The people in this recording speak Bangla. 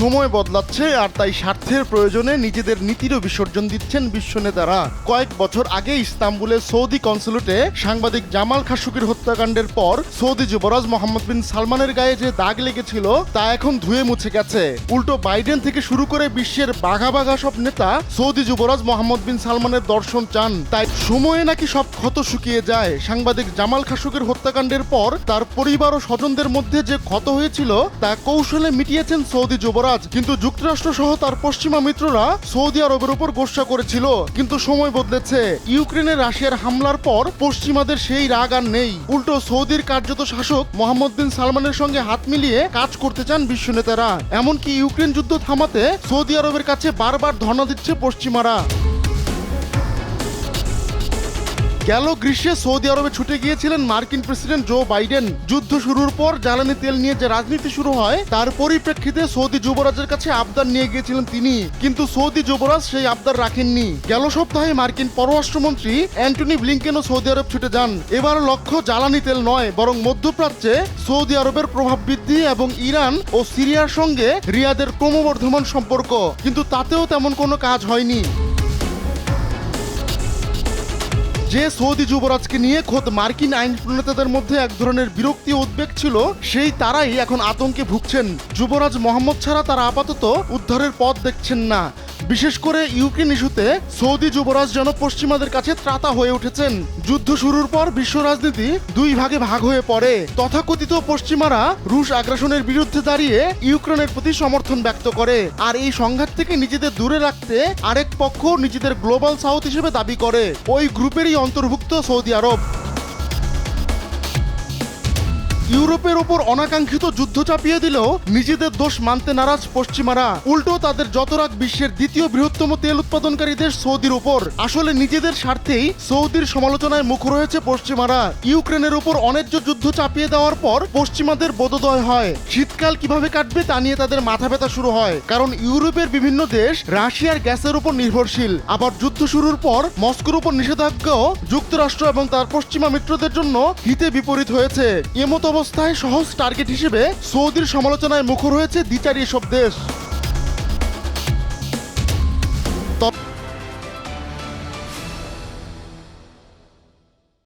সময় বদলাচ্ছে আর তাই স্বার্থের প্রয়োজনে নিজেদের নীতিরও বিসর্জন দিচ্ছেন বিশ্ব নেতারা কয়েক বছর আগে ইস্তাম্বুলে সৌদি কনসুলেটে সাংবাদিক জামাল খাশোগির হত্যাকাণ্ডের পর সৌদি যুবরাজ মোহাম্মদ বিন সালমানের গায়ে যে দাগ লেগেছিল, তা এখন ধুয়ে মুছে গেছে। উল্টো বাইডেন থেকে শুরু করে বিশ্বের বাঘা বাঘা সব নেতা সৌদি যুবরাজ মোহাম্মদ বিন সালমানের দর্শন চান। তাই সময়ে নাকি সব ক্ষত শুকিয়ে যায়। সাংবাদিক জামাল খাশোগির হত্যাকাণ্ডের পর তার পরিবার ও স্বজনদের মধ্যে যে ক্ষত হয়েছিল, তা কৌশলে মিটিয়েছেন সৌদি যুবরাজ কিন্তু যুক্তরাষ্ট্র সহ তার পশ্চিমা মিত্ররা সৌদি আরবের উপর গোসা করেছিল। কিন্তু সময় বদলেছে। ইউক্রেনে রাশিয়ার হামলার পর পশ্চিমাদের সেই রাগ আর নেই। উল্টো সৌদির কার্যত শাসক মোহাম্মদ বিন সালমানের সঙ্গে হাত মিলিয়ে কাজ করতে চান বিশ্ব নেতারা। এমনকি ইউক্রেন যুদ্ধ থামাতে সৌদি আরবের কাছে বারবার ধর্ণা দিচ্ছে পশ্চিমারা। গেল গ্রীষ্মে সৌদি আরবে ছুটে গিয়েছিলেন মার্কিন প্রেসিডেন্ট জো বাইডেন। যুদ্ধ শুরুর পর জ্বালানি তেল নিয়ে যে রাজনীতি শুরু হয়, তার পরিপ্রেক্ষিতে সৌদি যুবরাজের কাছে আবদার নিয়ে গিয়েছিলেন তিনি। কিন্তু সৌদি যুবরাজ সেই আবদার রাখেননি। গেল সপ্তাহে মার্কিন পররাষ্ট্রমন্ত্রী অ্যান্টনি ব্লিংকেনও সৌদি আরব ছুটে যান। এবার লক্ষ্য জ্বালানি তেল নয়, বরং মধ্যপ্রাচ্যে সৌদি আরবের প্রভাব বৃদ্ধি এবং ইরান ও সিরিয়ার সঙ্গে রিয়াদের ক্রমবর্ধমান সম্পর্ক। কিন্তু তাতেও তেমন কোনো কাজ হয়নি। যে সৌদি যুবরাজকে নিয়ে খোদ মার্কিন আইন প্রণেতাদের মধ্যে এক ধরনের বিরক্তি উদ্বেগ ছিল, সেই তারাই এখন আতঙ্কে ভুগছেন। যুবরাজ মোহাম্মদ ছাড়া তারা আপাতত উদ্ধারের পথ দেখছেন না। বিশেষ করে ইউক্রেন ইস্যুতে সৌদি যুবরাজ যেন পশ্চিমাদের কাছে ত্রাতা হয়ে উঠেছেন। যুদ্ধ শুরুর পর বিশ্ব রাজনীতি দুই ভাগে ভাগ হয়ে পড়ে। তথাকথিত পশ্চিমারা রুশ আগ্রাসনের বিরুদ্ধে দাঁড়িয়ে ইউক্রেনের প্রতি সমর্থন ব্যক্ত করে। আর এই সংঘাত থেকে নিজেদের দূরে রাখতে আরেক পক্ষ নিজেদের গ্লোবাল সাউথ হিসেবে দাবি করে। ওই গ্রুপেরই অন্তর্ভুক্ত সৌদি আরব। ইউরোপের ওপর অনাকাঙ্ক্ষিত যুদ্ধ চাপিয়ে দিলেও নিজেদের দোষ মানতে নারাজ পশ্চিমারা। উল্টো তাদের যত রাগ বিশ্বের দ্বিতীয় বৃহত্তম তেল উৎপাদনকারী দেশ সৌদির উপর আসলে নিজেদের স্বার্থেই সৌদির সমালোচনায় মুখ রয়েছে পশ্চিমারা। ইউক্রেনের উপর অন্যায্য যুদ্ধ চাপিয়ে দেওয়ার পর পশ্চিমাদের বোধোদয় হয়। শীতকাল কীভাবে কাটবে তা নিয়ে তাদের মাথা ব্যথা শুরু হয়। কারণ ইউরোপের বিভিন্ন দেশ রাশিয়ার গ্যাসের উপর নির্ভরশীল। আবার যুদ্ধ শুরুর পর মস্কোর উপর নিষেধাজ্ঞাও যুক্তরাষ্ট্র এবং তার পশ্চিমা মিত্রদের জন্য হিতে বিপরীত হয়েছে। এমত অবস্থায় সহজ টার্গেট হিসেবে সৌদির সমালোচনায় মুখর হয়েছে দ্বিচারী এসব দেশ।